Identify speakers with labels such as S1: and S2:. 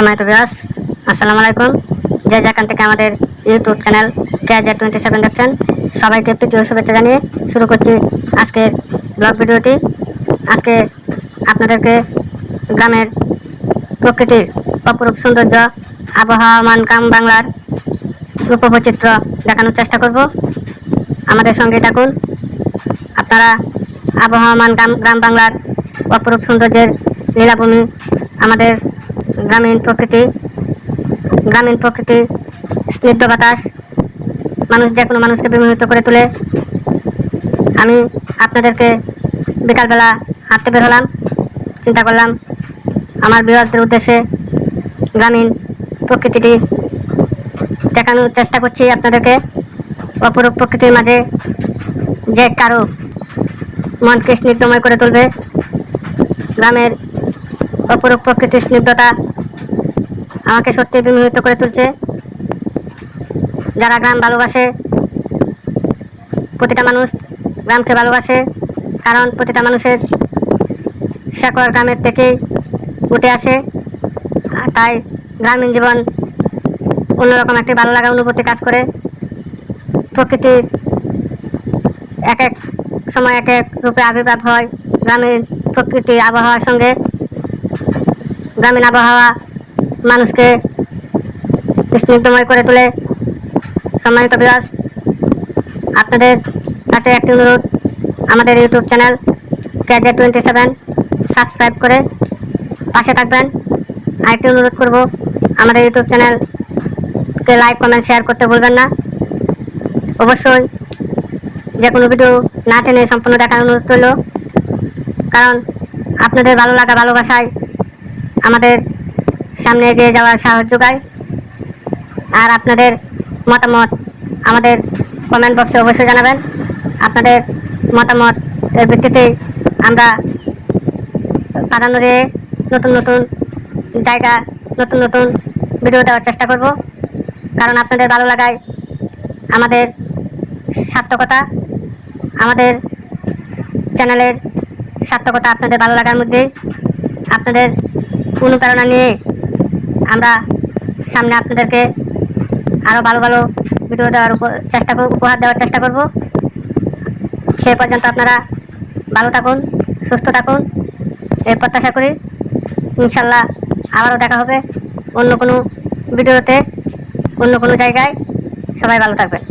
S1: সম্মানিত বিয়াস আসসালামু আলাইকুম। যে যেখান থেকে আমাদের YouTube channel KJ twenty seven দেখছেন। সবাইকে তৃতীয় শুভেচ্ছা জানিয়ে শুরু করছি আজকের ব্লগ ভিডিওটি। আজকে আপনাদেরকে গ্রামের প্রকৃতির অপরূপ সৌন্দর্য, আবহাওয়া মান কাম বাংলার রূপবৈচিত্র্য দেখানোর চেষ্টা করব। আমাদের সঙ্গে থাকুন। আপনারা আবহাওয়ামান গ্রাম গ্রাম বাংলার অপরূপ সৌন্দর্যের লীলাভূমি আমাদের গ্রামীণ প্রকৃতি গ্রামীণ প্রকৃতি স্নিগ্ধ বাতাস মানুষ যে কোনো মানুষকে বিমোহিত করে তোলে। আমি আপনাদেরকে বিকালবেলা হাঁটতে বের হলাম, চিন্তা করলাম আমার বিরোধদের উদ্দেশ্যে গ্রামীণ প্রকৃতিটি দেখানোর চেষ্টা করছি আপনাদেরকে। অপরূপ প্রকৃতির মাঝে যে কারও মনকে স্নিগ্ধময় করে তুলবে, গ্রামের অপরূপ প্রকৃতির স্নিগ্ধতা আমাকে সত্যি বিমোহিত করে তুলছে। যারা গ্রাম ভালোবাসে, প্রতিটা মানুষ গ্রামকে ভালোবাসে, কারণ প্রতিটা মানুষের শেকড় গ্রামের থেকেই উঠে আসে। তাই গ্রামীণ জীবন অন্যরকম একটি ভালো লাগা অনুভূতি কাজ করে। প্রকৃতির এক এক সময় এক এক রূপে আবির্ভাব হয় গ্রামীণ প্রকৃতি আবহাওয়ার সঙ্গে। গ্রামীণ আবহাওয়া মানুষকে স্নিগ্ধময় করে তোলে। সম্মানিত বিরাজ আপনাদের কাছে একটি অনুরোধ। আমাদের ইউটিউব চ্যানেল ক্যাজে টোয়েন্টি সেভেন সাবস্ক্রাইব করে পাশে থাকবেন। আরেকটি অনুরোধ করব, আমাদের ইউটিউব চ্যানেলকে লাইক কমেন্ট শেয়ার করতে ভুলবেন না। অবশ্যই যে কোনো ভিডিও না টেনে সম্পূর্ণ দেখার অনুরোধ রইল। কারণ আপনাদের ভালো লাগা, ভালোবাসায় আমাদের সামনে এগিয়ে যাওয়ার সাহস যোগায়। আর আপনাদের মতামত আমাদের কমেন্ট বক্সে অবশ্যই জানাবেন। আপনাদের মতামতের ভিত্তিতেই আমরা প্রাধান্য দিয়ে নতুন নতুন জায়গা, নতুন নতুন ভিডিও দেওয়ার চেষ্টা করব। কারণ আপনাদের ভালো লাগায় আমাদের সার্থকতা, আমাদের চ্যানেলের সার্থকতা আপনাদের ভালো লাগার মধ্যেই। আপনাদের অনুপ্রেরণা নিয়ে আমরা সামনে আপনাদেরকে আরও ভালো ভালো ভিডিও দেওয়ার চেষ্টা করব, উপহার দেওয়ার চেষ্টা করব। সেই পর্যন্ত আপনারা ভালো থাকুন, সুস্থ থাকুন। এই প্রত্যাশা করি ইনশাল্লাহ আবারও দেখা হবে অন্য কোনো ভিডিওতে অন্য কোনো জায়গায়। সবাই ভালো থাকবেন।